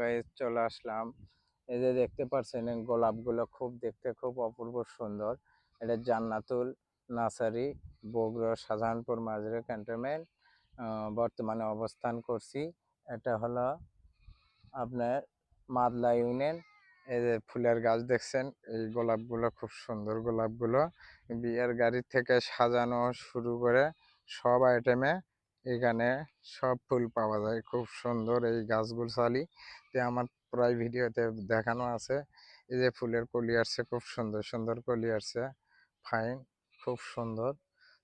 গায়ে চলে আসলাম। এই যে দেখতে পাচ্ছেন গোলাপগুলো খুব দেখতে খুব অপূর্ব সুন্দর। এটা জান্নাতুল নার্সারি বগুড়া শাহজাহানপুর মাঝরে ক্যান্টনমেন্ট। বর্তমানে অবস্থান করছি। এটা হলো আপনার মাদলা ইউনিয়ন। এই যে ফুলের গাছ দেখছেন, এই গোলাপগুলো খুব সুন্দর গোলাপগুলো। বিয়ের গাড়ি থেকে সাজানো শুরু করে সব আইটেমে এখানে সব ফুল পাওয়া যায়। খুব সুন্দর এই গাছগুলো চালি তে আমার প্রায় ভিডিওতে দেখানো আছে। এই যে ফুলের কলি আসছে, খুব সুন্দর সুন্দর কলি আসছে। ফাইন খুব সুন্দর।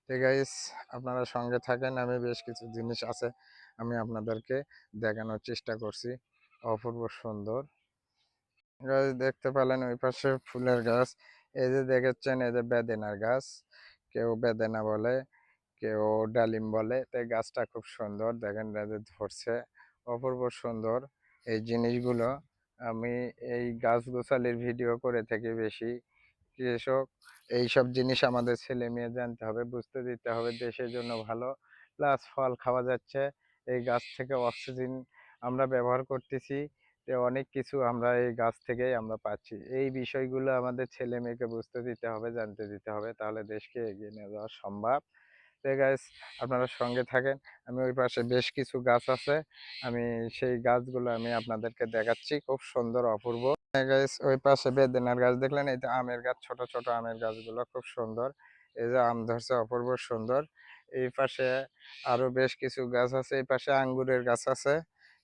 তো গাইস আপনারা সঙ্গে থাকেন, আমি বেশ কিছু জিনিস আছে, আমি আপনাদেরকে দেখানোর চেষ্টা করছি। অপূর্ব সুন্দর। গাছ দেখতে পেলেন ওই পাশে ফুলের গাছ। এই যে দেখেছেন, এই যে বেদেনার গাছ। কেউ বেদেনা বলে। কেউ ডালিম বলে। তাই গাছটা খুব সুন্দর। দেখেন ধরছে। অপূর্ব সুন্দর এই জিনিসগুলো। আমি এই গাছ গোছালির ভিডিও করে থাকি বেশি। কৃষক, এইসব জিনিস আমাদের ছেলে মেয়ে জানতে হবে, বুঝতে দিতে হবে, দেশের জন্য ভালো। প্লাস ফল খাওয়া যাচ্ছে। এই গাছ থেকে অক্সিজেন আমরা ব্যবহার করতেছি। তো অনেক কিছু আমরা এই গাছ থেকেই আমরা পাচ্ছি। এই বিষয়গুলো আমাদের ছেলে মেয়েকে বুঝতে দিতে হবে, জানতে দিতে হবে। তাহলে দেশকে এগিয়ে নিয়ে যাওয়া সম্ভব। তো গাছ আপনারা সঙ্গে থাকেন। আমি ওই পাশে বেশ কিছু গাছ আছে। আমি সেই গাছগুলো আমি আপনাদেরকে দেখাচ্ছি। খুব সুন্দর, অপূর্ব। গাছ ওই পাশে বেদেনার গাছ দেখলেন? এই যে আমের গাছ, ছোট ছোট আমের গাছগুলো খুব সুন্দর। এই যে আম ধরছে, অপূর্ব সুন্দর। এই পাশে আরও বেশ কিছু গাছ আছে। এই পাশে আঙ্গুরের গাছ আছে।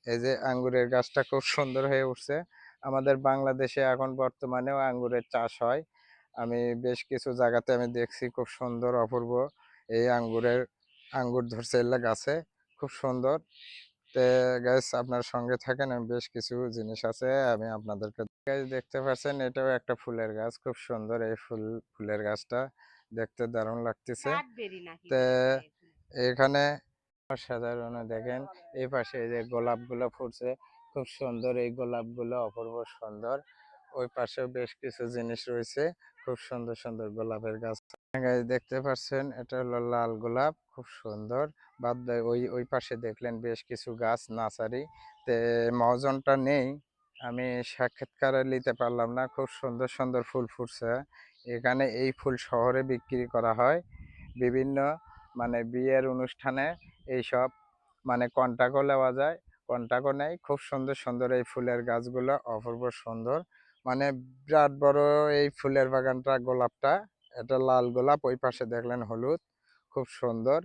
এই যে আঙ্গুরের গাছটা খুব সুন্দর হয়ে উঠছে। আমাদের বাংলাদেশে এখন বর্তমানেও আঙ্গুরের চাষ হয়। আমি বেশ কিছু জায়গাতে আমি দেখছি খুব সুন্দর, অপূর্ব। এই আঙ্গুরের আঙ্গুর ধরছে এলা গাছে। খুব সুন্দর। তে গাছ আপনার সঙ্গে থাকেন আমি বেশ কিছু জিনিস আছে আমি আপনাদেরকে গাছ দেখতে পাচ্ছেন এটাও একটা ফুলের গাছ খুব সুন্দর এই ফুল ফুলের গাছটা। দেখতে দারুণ লাগতেছে। তে এখানে সাধারণ দেখেন এই পাশে এই যে গোলাপগুলো ফুটছে খুব সুন্দর এই গোলাপগুলো অপূর্ব সুন্দর। ওই পাশেও বেশ কিছু জিনিস রয়েছে। খুব সুন্দর সুন্দর গোলাপের গাছ। গাছ দেখতে পাচ্ছেন এটা হলো লাল গোলাপ, খুব সুন্দর। বাদ ওই ওই পাশে দেখলেন বেশ কিছু গাছ, নার্সারি। তে, মহাজনটা নেই। আমি সাক্ষাৎকারে নিতে পারলাম না। খুব সুন্দর সুন্দর ফুল ফুটছে। এখানে এই ফুল শহরে বিক্রি করা হয়। বিভিন্ন মানে বিয়ের অনুষ্ঠানে এইসব মানে কন্টাক্টও নেওয়া যায়। কন্টাক্টও নেয়। খুব সুন্দর সুন্দর এই ফুলের গাছগুলো, অপূর্ব সুন্দর। মানে বিরাট বড় এই ফুলের বাগানটা, গোলাপটা। এটা লাল গোলাপ, ওই পাশে দেখলেন হলুদ। খুব সুন্দর।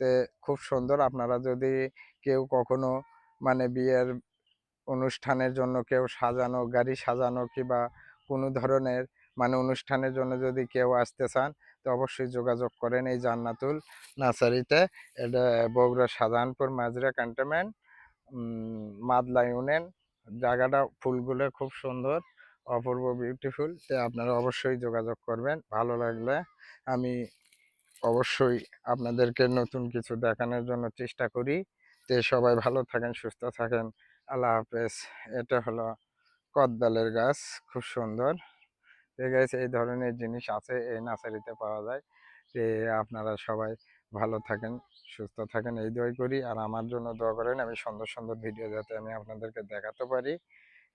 তে খুব সুন্দর। আপনারা যদি কেউ কখনো মানে বিয়ের অনুষ্ঠানের জন্য কেউ সাজানো, গাড়ি সাজানো কিংবা কোনো ধরনের মানে অনুষ্ঠানের জন্য যদি কেউ আসতে চান, তো অবশ্যই যোগাযোগ করেন এই জান্নাতুল নার্সারিতে এটা বগুড়া শাহজাহানপুর মাজরা ক্যান্টনমেন্ট মাদলা ইউনিয়ন। জায়গাটা ফুলগুলো খুব সুন্দর, অপূর্ব বিউটিফুল তো আপনারা অবশ্যই যোগাযোগ করবেন। ভালো লাগলে আমি অবশ্যই আপনাদেরকে নতুন কিছু দেখানোর জন্য চেষ্টা করি। তো সবাই ভালো থাকেন, সুস্থ থাকেন। আল্লাহ হাফেজ। এটা হলো কদবেলের গাছ, খুব সুন্দর। তো গাছ এই ধরনের জিনিস আছে, এই নার্সারিতে পাওয়া যায়। যে আপনারা সবাই ভালো থাকেন, সুস্থ থাকেন, এই দোয়াই করি। আর আমার জন্য দোয়া করেন, আমি সুন্দর সুন্দর ভিডিও যাতে আমি আপনাদেরকে দেখাতে পারি।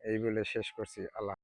এই বলে শেষ করছি। আল্লাহ